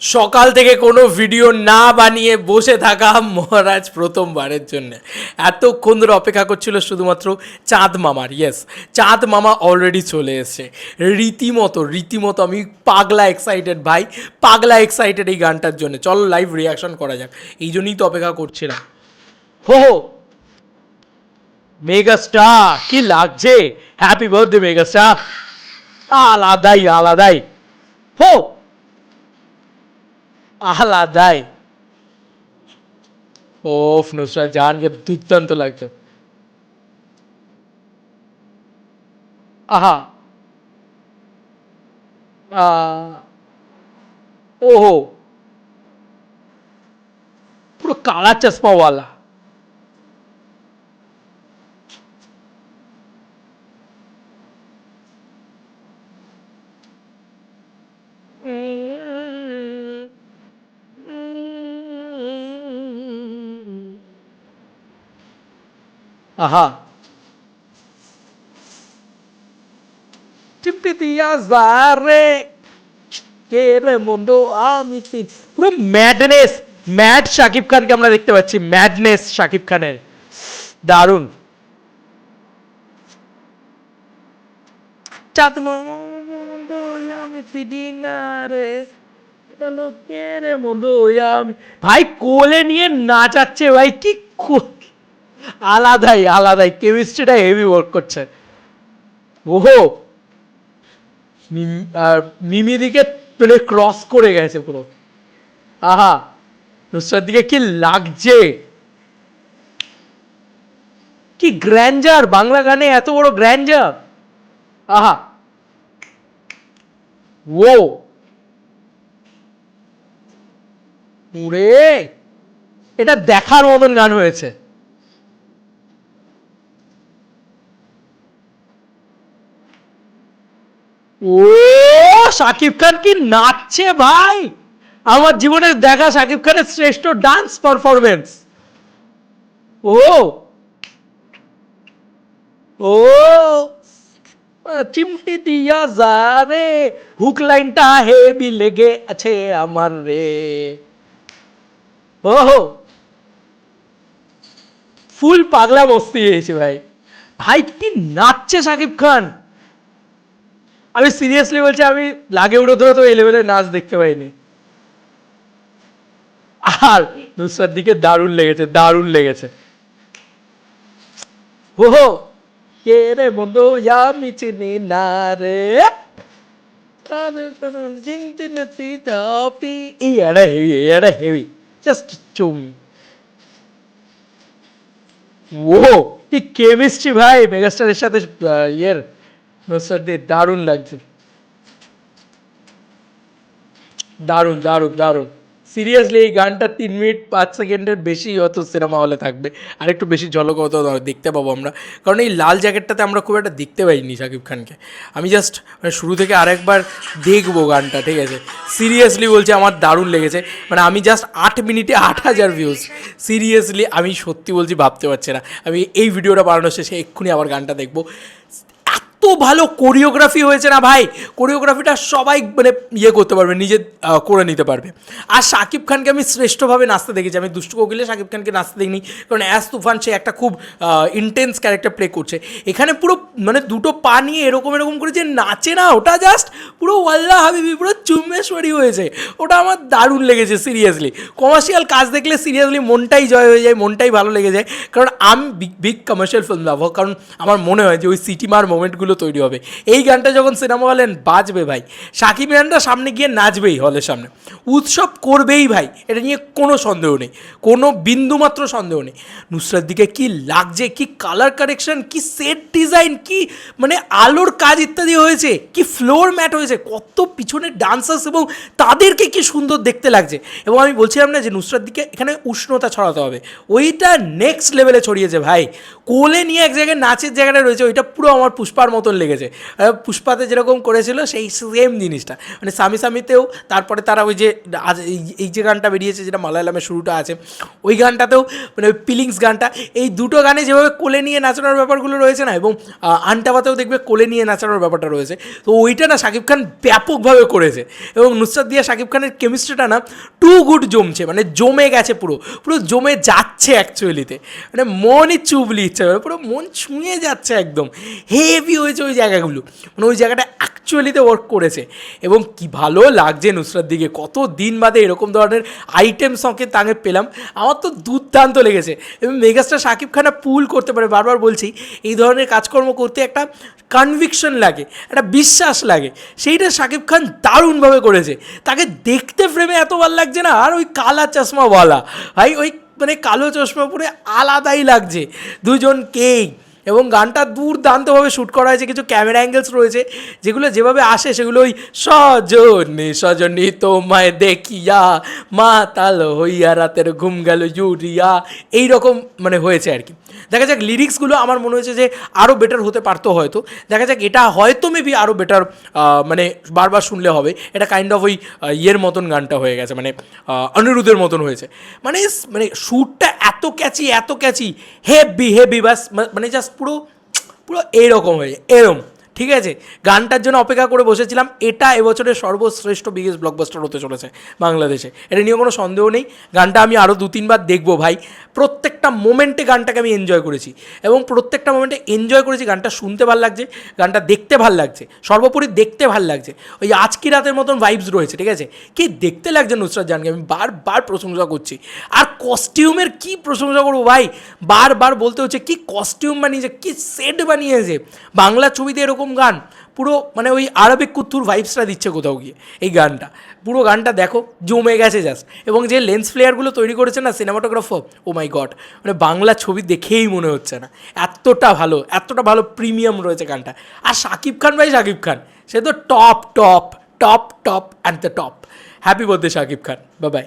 সকাল থেকে কোনো ভিডিও না বানিয়ে বসে থাকা মহারাজ প্রথমবারের জন্য। এতক্ষণ ধরে অপেক্ষা করছিল শুধুমাত্র চাঁদ মামার ইয়েস চাঁদ মামা অলরেডি চলে এসেছে। রীতিমতো রীতিমতো আমি পাগলা এক্সাইটেড ভাই, পাগলা এক্সাইটেড এই গানটার জন্য। চলো লাইভ রিয়াকশন করা যাক। এই জন্যই তো অপেক্ষা করছিলাম। হো হো মেগা স্টার কি লাগছে? হ্যাপি বার্থডে মেগা স্টার আলাদাই আলাদাই। হো আলাদাই ওফ নুসরাত জাহানকে দুর্দান্ত লাগছে আহা আহ, ওহো পুরো কালা চশমাওয়ালা আহা টিপটি দিয়া কি- পুরো ম্যাডনেস ম্যাড শাকিব খানকে আমরা দেখতে পাচ্ছি ম্যাডনেস শাকিব খানের দারুণ ভাই কোলে নিয়ে নাচাচ্ছে ভাই কো- আলাদাই আলাদাই কেমিস্ট্রিটা হেভি ওয়ার্ক করছে। ওহো! আর মিমি দিকে মানে ক্রস করে গেছে পুরো। আহা! নুসরাত দিকে কি লাগছে? কি গ্র্যান্ডার বাংলা গানে এত বড় গ্র্যান্ডার আহা! ও! ওরে! এটা দেখার মতন গান হয়েছে। ও শাকিব খান কি নাচছে ভাই? আমার জীবনের দেখা শাকিব খানের শ্রেষ্ঠ ডান্স পারফরমেন্স ও ও, চিমটি দিয়া যা রে হুক লাইনটা হেভি লেগে আছে আমার রে। ও ফুল পাগলা মস্তি হয়েছে ভাই। ভাই কি নাচছে শাকিব খান? আমি সিরিয়াসলি বলছি, আমি লাগে উড়ো ধরে তো এই লেভেলের নাচ দেখতে পাইনি। আর নুসরাত দিকে দারুণ লেগেছে দারুণ লেগেছে। ওহো, কে রে বন্ধু? আমি চিনি না রে। হেভি এটা হেভি জাস্ট চুম। ও কি কেমিস্ট্রি ভাই মেগাস্টারের সাথে ইয়ের। নুসরাত দিয়ে দারুণ লাগছে। দারুণ দারুণ দারুণ। সিরিয়াসলি এই গানটা তিন মিনিট পাঁচ সেকেন্ডের বেশি হয়তো সিনেমা হলে থাকবে। আর একটু বেশি ঝলক হয়তো দেখতে পাবো আমরা। কারণ এই লাল জ্যাকেটটাতে আমরা খুব একটা দেখতে পাইনি শাকিব খানকে। আমি জাস্ট মানে শুরু থেকে আরেকবার দেখব গানটা, ঠিক আছে? সিরিয়াসলি বলছে, আমার দারুণ লেগেছে। মানে আমি জাস্ট আট মিনিটে আট হাজার ভিউজ সিরিয়াসলি আমি সত্যি বলছি, ভাবতে পারছি না। আমি এই ভিডিওটা বানানোর শেষে এক্ষুনি আবার গানটা দেখব। এত ভালো কোরিওগ্রাফি হয়েছে না ভাই? কোরিওগ্রাফিটা সবাই মানে ইয়ে করতে পারবে, নিজে করে নিতে পারবে। আর শাকিব খানকে আমি শ্রেষ্ঠভাবে নাচতে দেখেছি। আমি দুষ্টু কোকিলে শাকিব খানকে নাচতে দেখিনি, কারণ অ্যাস তুফান সে একটা খুব ইন্টেন্স ক্যারেক্টার প্লে করছে। এখানে পুরো মানে দুটো পা নিয়ে এরকম এরকম করে যে নাচে না, ওটা জাস্ট পুরো ওয়াল্লা হাবিবি, পুরো চুম্বেশ্বরী হয়েছে। ওটা আমার দারুণ লেগেছে সিরিয়াসলি কমার্শিয়াল কাজ দেখলে সিরিয়াসলি মনটাই জয় হয়ে যায়, মনটাই ভালো লেগে যায়। কারণ আমি big big commercial film lover কারণ আমার মনে হয় যে ওই সিটি মার মোমেন্টগুলো তৈরি হবে। এই গানটা যখন সিনেমা হলে বাজবে ভাই, সাকিব খানরা সামনে গিয়ে নাচবেই হলের সামনে। উৎসব করবেই ভাই, এটা নিয়ে কোনো সন্দেহ নেই, কোনো বিন্দুমাত্র সন্দেহ নেই। নুসরাত দিকে কি লাগছে, কি কালার কারেকশন কি সেট ডিজাইন কি মানে আলোর কাজ ইত্যাদি হয়েছে, কি ফ্লোর ম্যাট হয়েছে, কত পিছনে ডান্সার্স এবং তাদেরকে কি সুন্দর দেখতে লাগছে। এবং আমি বলছিলাম না যে নুসরাত দিকে এখানে উষ্ণতা ছড়াতে হবে। ওইটা নেক্সট লেভেলে ছড়িয়েছে ভাই। কোলে নিয়ে এক জায়গায় নাচের জায়গাটা রয়েছে, ওইটা পুরো আমার পুষ্পার মতো মতন লেগেছে। পুষ্পাতে যেরকম করেছিল সেই সেম জিনিসটা। মানে স্বামী স্বামীতেও তারপরে তারা ওই যে, আজ এই- যে গানটা বেরিয়েছে যেটা মালায়ালামের শুরুটা আছে, ওই গানটাতেও মানে পিলিংস গানটা, এই দুটো গানে যেভাবে কোলে নিয়ে নাচানোর ব্যাপারগুলো রয়েছে না, এবং আন্টাবাতেও দেখবে কোলে নিয়ে নাচানোর ব্যাপারটা রয়েছে। তো ওইটা না শাকিব খান ব্যাপকভাবে করেছে। এবং নুসরাত দিয়া শাকিব খানের কেমিস্ট্রিটা না টু গুড জমছে মানে জমে গেছে পুরো। পুরো জমে যাচ্ছে অ্যাকচুয়ালিতে মানে মনই চুবলি ইচ্ছা পুরো মন ছুঁয়ে যাচ্ছে একদম। হেভি হয়েছে ওই জায়গাগুলো। মানে ওই জায়গাটা অ্যাকচুয়ালিতে ওয়ার্ক করেছে। এবং কি ভালো লাগছে নুসরাত দিকে। কত দিন বাদে এরকম ধরনের আইটেম সঙ্গে তাকে পেলাম। আমার তো দুর্দান্ত লেগেছে। এবং মেগাস্টার শাকিব খানা পুল করতে পারে, বারবার বলছি, এই ধরনের কাজকর্ম করতে একটা কনভিকশন লাগে, একটা বিশ্বাস লাগে। সেইটা শাকিব খান দারুণভাবে করেছে। তাকে দেখতে ফ্রেমে এত ভালো লাগছে না, আর ওই কালা চশমাওয়ালা। ভাই, ওই মানে কালো চশমা পরে আলাদাই লাগছে। দুজনকেই এবং গানটা দুর্দান্তভাবে শ্যুট করা হয়েছে, কিছু ক্যামেরা অ্যাঙ্গেলস রয়েছে, যেগুলো যেভাবে আসে সেগুলো ওই সজনী সজনী তোমায় দেখিয়া মা তাল হইয়া, রাতের ঘুম গেল ইউরিয়া, এইরকম মানে হয়েছে আর কি। দেখা যাক লিরিক্সগুলো আমার মনে হয়েছে যে আরও বেটার হতে পারতো হয়তো। দেখা যাক এটা হয়তো মেবি আরও বেটার মানে বারবার শুনলে হবে। এটা কাইন্ড অফ ওই ইয়ের মতন গানটা হয়ে গেছে মানে অনিরুদ্ধের মতন হয়েছে। মানে মানে শ্যুটটা ক্যাচি এত ক্যাচি হেভি হেভি বাস মানে জাস্ট পুরো পুরো এইরকম হয়ে যায় এরম। ঠিক আছে? গানটার জন্য অপেক্ষা করে বসেছিলাম। এটা এবছরের সর্বশ্রেষ্ঠ বিগেস্ট ব্লকবাস্টার হতে চলেছে বাংলাদেশে। এটা নিয়ে কোনো সন্দেহ নেই। গানটা আমি আরও দু, তিনবার দেখব ভাই। প্রত্যেকটা মোমেন্টে গানটাকে আমি এনজয় করেছি এবং প্রত্যেকটা মোমেন্টে এনজয় করেছি। গানটা শুনতে ভালো লাগছে, গানটা দেখতে ভালো লাগছে, সর্বোপরি দেখতে ভালো লাগছে। ওই আজকি রাতের মতন ভাইবস রয়েছে, ঠিক আছে? কি দেখতে লাগছে নুসরাত জানকে আমি বারবার প্রশংসা করছি। আর কস্টিউমের কি প্রশংসা করব ভাই? বারবার বলতে হচ্ছে, কি কস্টিউম বানিয়েছে, কি সেট বানিয়েছে? বাংলা ছবিতে এরকম গান, পুরো মানে ওই আরবিক কুত্তুর ভাইবসটা দিচ্ছে কোথাও গিয়ে, এই গানটা। পুরো গানটা দেখো, জমে গেছে জাস্ট এবং যে লেন্স ফ্লেয়ারগুলো তৈরি করেছে না সিনেমাটোগ্রাফার ও মাই গড মানে বাংলা ছবি দেখেই মনে হচ্ছে না। এতটা ভালো এতটা ভালো প্রিমিয়াম রয়েছে গানটা। আর শাকিব খান ভাই শাকিব খান, সে তো top top top top and the top happy birthday Shakib Khan. Bye bye